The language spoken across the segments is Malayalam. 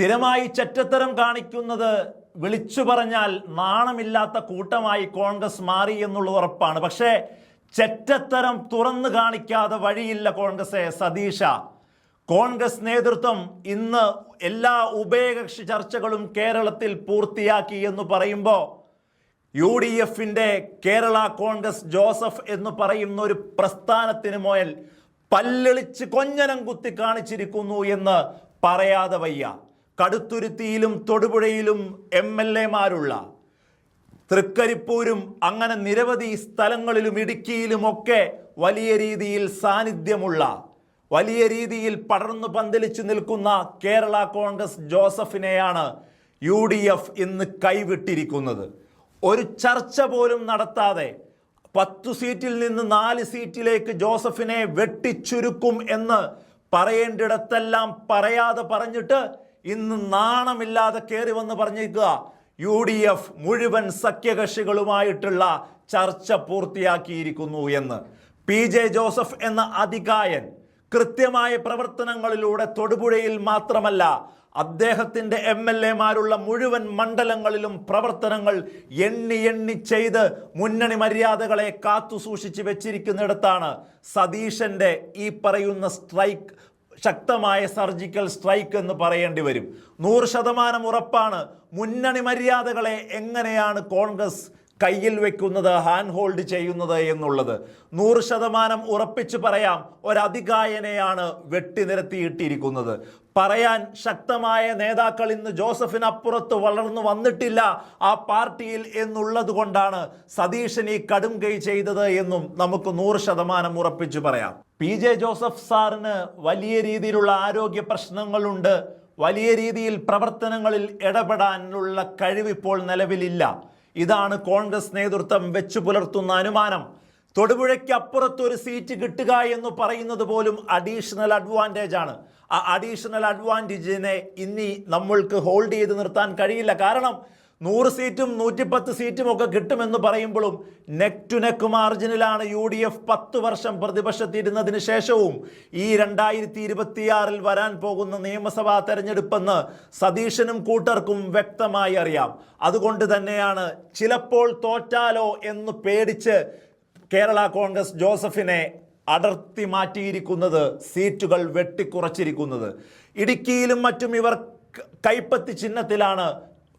സ്ഥിരമായി ചറ്റത്തരം കാണിക്കുന്നത് വിളിച്ചു പറഞ്ഞാൽ നാണമില്ലാത്ത കൂട്ടമായി കോൺഗ്രസ് മാറി എന്നുള്ളത് ഉറപ്പാണ്. പക്ഷേ ചെറ്റത്തരം തുറന്നു കാണിക്കാതെ വഴിയില്ല കോൺഗ്രസെ. സതീഷ കോൺഗ്രസ് നേതൃത്വം ഇന്ന് എല്ലാ ഉഭയകക്ഷി ചർച്ചകളും കേരളത്തിൽ പൂർത്തിയാക്കി എന്ന് പറയുമ്പോൾ യു ഡി എഫിന്റെ കേരള കോൺഗ്രസ് ജോസഫ് എന്ന് പറയുന്ന ഒരു പ്രസ്ഥാനത്തിന് മോയൽ പല്ലെളിച്ച് കൊഞ്ഞനം കുത്തി കാണിച്ചിരിക്കുന്നു എന്ന് പറയാതെ വയ്യ. കടുത്തുരുത്തിയിലും തൊടുപുഴയിലും എം എൽ എമാരുള്ള തൃക്കരിപ്പൂരും അങ്ങനെ നിരവധി സ്ഥലങ്ങളിലും ഇടുക്കിയിലുമൊക്കെ വലിയ രീതിയിൽ സാന്നിധ്യമുള്ള വലിയ രീതിയിൽ പടർന്നു പന്തലിച്ചു നിൽക്കുന്ന കേരള കോൺഗ്രസ് ജോസഫിനെയാണ് യു ഡി എഫ് ഇന്ന് കൈവിട്ടിരിക്കുന്നത്. ഒരു ചർച്ച പോലും നടത്താതെ പത്തു സീറ്റിൽ നിന്ന് നാല് സീറ്റിലേക്ക് ജോസഫിനെ വെട്ടിച്ചുരുക്കും എന്ന് പറയേണ്ടിടത്തെല്ലാം പറയാതെ പറഞ്ഞിട്ട് ഇന്ന് നാണമില്ലാതെ കയറി വന്ന് പറഞ്ഞേക്കുക. യു ഡി എഫ് മുഴുവൻ സഖ്യകക്ഷികളുമായിട്ടുള്ള ചർച്ച പൂർത്തിയാക്കിയിരിക്കുന്നു എന്ന്. പി ജെ ജോസഫ് എന്ന അധികായൻ കൃത്യമായ പ്രവർത്തനങ്ങളിലൂടെ തൊടുപുഴയിൽ മാത്രമല്ല അദ്ദേഹത്തിന്റെ എം എൽ എമാരുള്ള മുഴുവൻ മണ്ഡലങ്ങളിലും പ്രവർത്തനങ്ങൾ എണ്ണി എണ്ണി ചെയ്ത് മുന്നണി മര്യാദകളെ കാത്തു സൂക്ഷിച്ച് വെച്ചിരിക്കുന്നിടത്താണ് സതീശന്റെ ഈ പറയുന്ന സ്ട്രൈക്ക് ശക്തമായ സർജിക്കൽ സ്ട്രൈക്ക് എന്ന് പറയേണ്ടി വരും. നൂറ് ശതമാനം ഉറപ്പാണ്. മുന്നണി മര്യാദകളെ എങ്ങനെയാണ് കോൺഗ്രസ് കയ്യിൽ വെക്കുന്നത് ഹാൻഡ് ഹോൾഡ് ചെയ്യുന്നത് എന്നുള്ളത്. നൂറ് ശതമാനം ഉറപ്പിച്ച് പറയാം ഒരധികായനെയാണ് വെട്ടിനിരത്തിയിട്ടിരിക്കുന്നത് പറയാൻ ശക്തമായ നേതാക്കൾ ഇന്ന് ജോസഫിനപ്പുറത്ത് വളർന്നു വന്നിട്ടില്ല ആ പാർട്ടിയിൽ എന്നുള്ളത് കൊണ്ടാണ് സതീശൻ ഈ കടും കൈ ചെയ്തത് എന്നും നമുക്ക് നൂറ് ശതമാനം ഉറപ്പിച്ചു പറയാം. പി ജെ ജോസഫ് സാറിന് വലിയ രീതിയിലുള്ള ആരോഗ്യ പ്രശ്നങ്ങളുണ്ട്. വലിയ രീതിയിൽ പ്രവർത്തനങ്ങളിൽ ഇടപെടാനുള്ള കഴിവിപ്പോൾ നിലവിലില്ല. ഇതാണ് കോൺഗ്രസ് നേതൃത്വം വെച്ചു പുലർത്തുന്ന അനുമാനം. തൊടുപുഴയ്ക്ക് അപ്പുറത്ത് ഒരു സീറ്റ് കിട്ടുക എന്ന് പറയുന്നത് പോലും അഡീഷണൽ അഡ്വാന്റേജ് ആണ്. ആ അഡീഷണൽ അഡ്വാന്റേജിനെ ഇനി നമ്മൾക്ക് ഹോൾഡ് ചെയ്ത് നിർത്താൻ കഴിയില്ല. കാരണം നൂറ് സീറ്റും നൂറ്റിപ്പത്ത് സീറ്റും ഒക്കെ കിട്ടുമെന്ന് പറയുമ്പോഴും നെക്ക് ടു നെക്ക് മാർജിനിലാണ് യു ഡി എഫ് പത്ത് വർഷം പ്രതിപക്ഷത്തിരുന്നതിന് ശേഷവും ഈ രണ്ടായിരത്തി ഇരുപത്തിയാറിൽ വരാൻ പോകുന്ന നിയമസഭാ തെരഞ്ഞെടുപ്പെന്ന് സതീശനും കൂട്ടർക്കും വ്യക്തമായി അറിയാം. അതുകൊണ്ട് തന്നെയാണ് ചിലപ്പോൾ തോറ്റാലോ എന്ന് പേടിച്ച് കേരള കോൺഗ്രസ് ജോസഫിനെ അടർത്തി മാറ്റിയിരിക്കുന്നത് സീറ്റുകൾ വെട്ടിക്കുറച്ചിരിക്കുന്നത്. ഇടുക്കിയിലും മറ്റും ഇവർ കൈപ്പത്തി ചിഹ്നത്തിലാണ്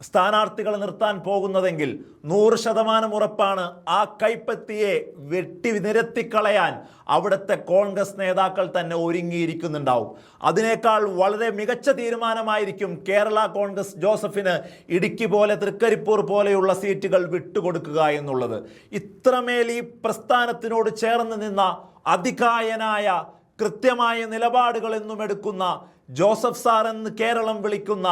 സ്ഥാനാർത്ഥികളെ നിർത്താൻ പോകുന്നതെങ്കിൽ നൂറ് ശതമാനം ഉറപ്പാണ് ആ കൈപ്പത്തിയെ വെട്ടി നിരത്തിക്കളയാൻ അവിടുത്തെ കോൺഗ്രസ് നേതാക്കൾ തന്നെ ഒരുങ്ങിയിരിക്കുന്നുണ്ടാവും. അതിനേക്കാൾ വളരെ മികച്ച തീരുമാനമായിരിക്കും കേരള കോൺഗ്രസ് ജോസഫിന് ഇടുക്കി പോലെ തൃക്കരിപ്പൂർ പോലെയുള്ള സീറ്റുകൾ വിട്ടുകൊടുക്കുക എന്നുള്ളത്. ഇത്രമേൽ ഈ പ്രസ്ഥാനത്തിനോട് ചേർന്ന് നിന്ന അധികായനായ കൃത്യമായ നിലപാടുകളെന്നും എടുക്കുന്ന ജോസഫ് സാർ എന്ന് കേരളം വിളിക്കുന്ന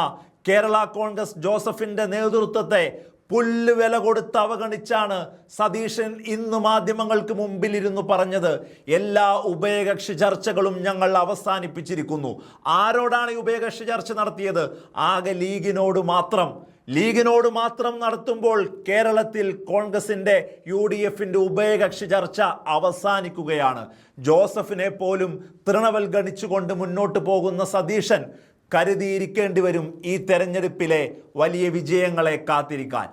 കേരള കോൺഗ്രസ് ജോസഫിന്റെ നേതൃത്വത്തെ പുല്ല് വില കൊടുത്ത് അവഗണിച്ചാണ് സതീശൻ ഇന്ന് മാധ്യമങ്ങൾക്ക് മുമ്പിലിരുന്നു പറഞ്ഞത്. എല്ലാ ഉഭയകക്ഷി ചർച്ചകളും ഞങ്ങൾ അവസാനിപ്പിച്ചിരിക്കുന്നു. ആരോടാണ് ഈ ഉഭയകക്ഷി ചർച്ച നടത്തിയത്? ആകെ ലീഗിനോട് മാത്രം. ലീഗിനോട് മാത്രം നടത്തുമ്പോൾ കേരളത്തിൽ കോൺഗ്രസിന്റെ യു ഡി എഫിന്റെ ഉഭയകക്ഷി ചർച്ച അവസാനിക്കുകയാണ്. ജോസഫിനെ പോലും തൃണവൽഗണിച്ചുകൊണ്ട് മുന്നോട്ട് പോകുന്ന സതീശൻ കരുതിയിരിക്കേണ്ടി വരും ഈ തെരഞ്ഞെടുപ്പിലെ വലിയ വിജയങ്ങളെ കാത്തിരിക്കാൻ.